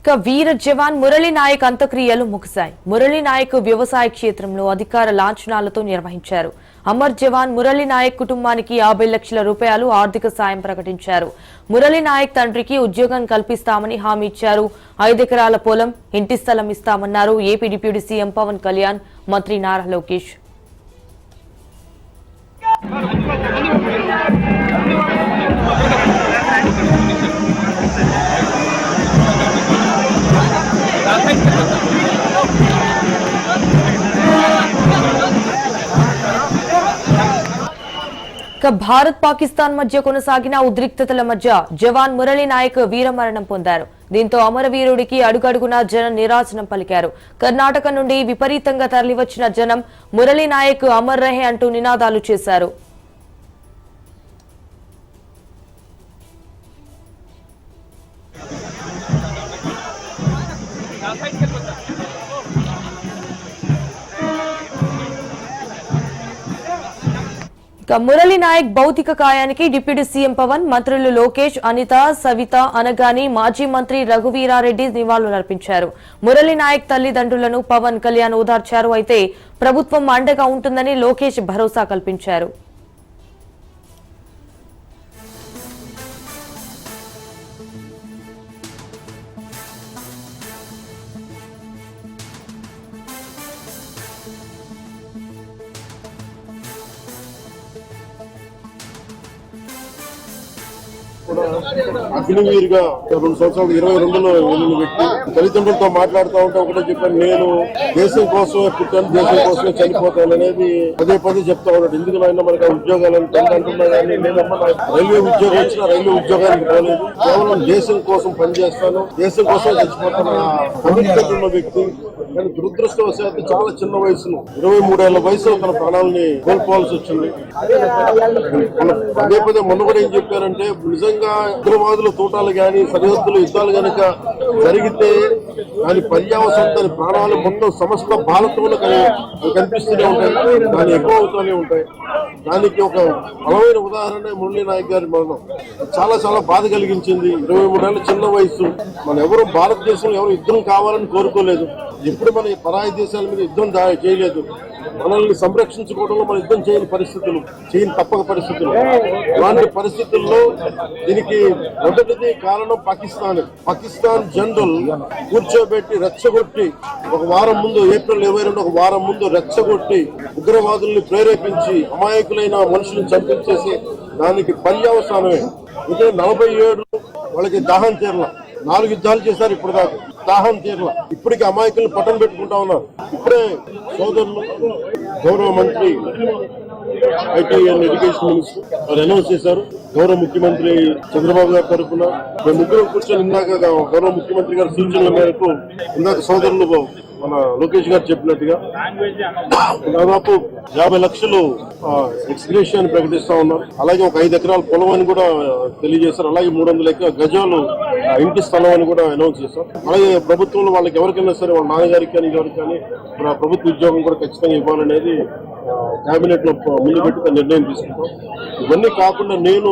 ఇక వీర జవాన్ మురళీ నాయక్ అంత్యక్రియలు ముగిశాయి. మురళీ నాయక్ వ్యవసాయ క్షేత్రంలో అధికార లాంఛనాలతో నిర్వహించారు. అమర్ జవాన్ మురళీ నాయక్ కుటుంబానికి యాభై లక్షల రూపాయలు ఆర్థిక సాయం ప్రకటించారు. మురళీ నాయక్ తండ్రికి ఉద్యోగం కల్పిస్తామని హామీ ఇచ్చారు. ఐదెకరాల పొలం ఇంటి స్థలం ఇస్తామన్నారు AP deputy CM Pawan Kalyan మంత్రి నారా లోకేష్. ఇక భారత్ పాకిస్తాన్ మధ్య కొనసాగిన ఉద్రిక్తతల మధ్య జవాన్ మురళీ నాయక్ వీరమరణం పొందారు. దీంతో అమరవీరుడికి అడుగడుగున జనం నిరాశనం పలికారు. కర్ణాటక నుండి విపరీతంగా తరలివచ్చిన జనం మురళీ నాయక్ అమర్ రహే అంటూ నినాదాలు చేశారు. మురళీ నాయక్ భౌతిక కాయానికి డిప్యూటీ సీఎం పవన్ మంత్రులు లోకేష్ అనిత సవిత అనగాని మాజీ మంత్రి రఘువీరారెడ్డి నివాళులర్పించారు. మురళీ నాయక్ తల్లిదండ్రులను పవన్ కళ్యాణ్ ఓదార్చారు. అయితే ప్రభుత్వం అండగా ఉంటుందని లోకేష్ భరోసా కల్పించారు. కూడా అగ్నివీరుగా రెండు సంవత్సరాలు ఇరవై రెండులో వెళ్ళిన వ్యక్తి తల్లిదండ్రులతో మాట్లాడుతూ ఉంటే ఒకటే చెప్పాను నేను దేశం కోసమే పుట్టాను దేశం కోసమే చనిపోతాను అనేది పదే పదే చెప్తా ఉన్నాడు. ఎందుకు నాయన మనకి ఉద్యోగాలను తండ్రి అంటున్నా కానీ నాకు రైల్వే ఉద్యోగం వచ్చినా రైల్వే ఉద్యోగానికి పోలేదు. కేవలం దేశం కోసం పనిచేస్తాను దేశం కోసం చచ్చిపోతాను కమిట్మెంట్ ఉన్న వ్యక్తి. కానీ దురదృష్టవశాత్తు చాలా చిన్న వయసులో ఇరవై మూడేళ్ళ వయసులో తన ప్రాణాలని కోల్పోవాల్సి వచ్చింది. పదే పదే మొన్న కూడా ఏం చెప్పారంటే నిజంగా ఉగ్రవాదుల తోటాలు కానీ సరిహద్దులు యుద్ధాలు కనుక జరిగితే దాని పర్యావసరం దాని ప్రాణాలు మొత్తం సమస్త భారతంలో కనిపిస్తూనే ఉంటాయి. దాని ఎక్కువ అవుతూనే ఉంటాయి. దానికి ఒక బలమైన ఉదాహరణ మురళీ నాయక్ గారి మరణం. చాలా చాలా బాధ కలిగించింది. ఇరవై మూడేళ్ళ చిన్న వయసు మన ఎవరు భారతదేశంలో ఎవరు యుద్ధం కావాలని కోరుకోలేదు. ఎప్పుడు మన పరాయి దేశాల మీద యుద్ధం దా- చేయలేదు. మనల్ని సంరక్షించుకోవడంలో మనం యుద్ధం చేయని పరిస్థితులు చేయని తప్పక పరిస్థితులు. అలాంటి పరిస్థితుల్లో దీనికి మొదటిది కారణం పాకిస్తాన్. పాకిస్తాన్ జనరల్ కూర్చోబెట్టి రెచ్చగొట్టి ఒక వారం ముందు ఏప్రిల్ ఇరవై రెండు ఒక వారం ముందు రెచ్చగొట్టి ఉగ్రవాదుల్ని ప్రేరేపించి అమాయకులైన మనుషులను చంపించేసి దానికి పర్యవసానమే. ఇదే నలభై ఏడు వాళ్ళకి దాహం తీరల. నాలుగు యుద్ధాలు చేశారు ఇప్పుడు దాకా దాహం తీరల. ఇప్పటికి అమాయకులను పట్టం పెట్టుకుంటా ఉన్నారు. ఇప్పుడే సోదరులు గౌరవ మంత్రి ఐటీ అండ్ ఎడ్యుకేషన్ మినిస్టర్ వారు అనౌన్స్ చేశారు. గౌరవ ముఖ్యమంత్రి చంద్రబాబు గారి తరఫున మేము ముగ్గురు కూర్చొని ఇందాక గౌరవ ముఖ్యమంత్రి గారి సూచనల మేరకు ఇందాక సోదరులు మన లోకేష్ గారు చెప్పినట్టుగా దాదాపు యాభై లక్షలు ఎక్స్గ్రేషన్ ప్రకటిస్తా ఉన్నారు. అలాగే ఒక ఐదు ఎకరాల పొలం అని కూడా తెలియజేశారు. అలాగే మూడు వందల గజాలు ఆ, ఇంటి స్థలం అని కూడా అనౌన్స్ చేశారు. అలాగే ప్రభుత్వంలో వాళ్ళకి ఎవరికైనా సరే వాళ్ళ నాన్నగారికి కానీ ఎవరికి కానీ మన ప్రభుత్వ ఉద్యోగం కూడా ఖచ్చితంగా ఇవ్వాలనేది క్యాబినెట్లో లో ముందు పెట్టి నిర్ణయం తీసుకుంటాం. ఇవన్నీ కాకుండా నేను